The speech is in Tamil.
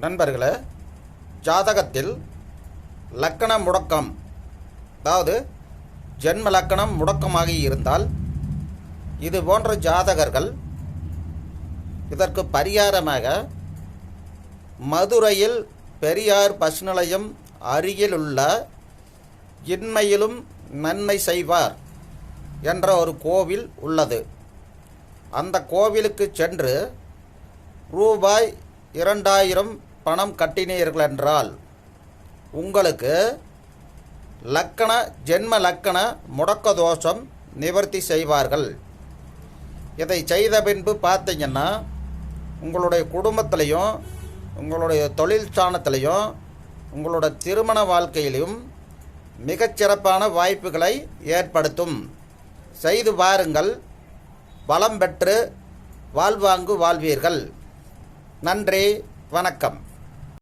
நண்பர்களே ஜாதகத்தில் லக்கண முடக்கம் அதாவது ஜென்ம லக்கணம் முடக்கமாகி இருந்தால் இது போன்ற ஜாதகர்கள் இதற்கு பரிகாரமாக மதுரையில் பெரியார் பஸ் நிலையம் அருகிலுள்ள இன்மையிலும் நன்மை செய்வார் என்ற ஒரு கோவில் உள்ளது. அந்த கோவிலுக்கு சென்று ரூபாய் இரண்டாயிரம் பணம் கட்டினீர்கள் என்றால் உங்களுக்கு லக்கண ஜென்ம லக்கண முடக்க தோஷம் நிவர்த்தி செய்வார்கள். இதை செய்த பின்பு பார்த்தீங்கன்னா உங்களுடைய குடும்பத்திலையும் உங்களுடைய தொழில் ஸ்தானத்திலையும் உங்களோட திருமண வாழ்க்கையிலும் மிகச்சிறப்பான வாய்ப்புகளை ஏற்படுத்தும். செய்து பாருங்கள் பலம் பெற்று வாழ்வாங்கு வாழ்வீர்கள். நன்றி வணக்கம்.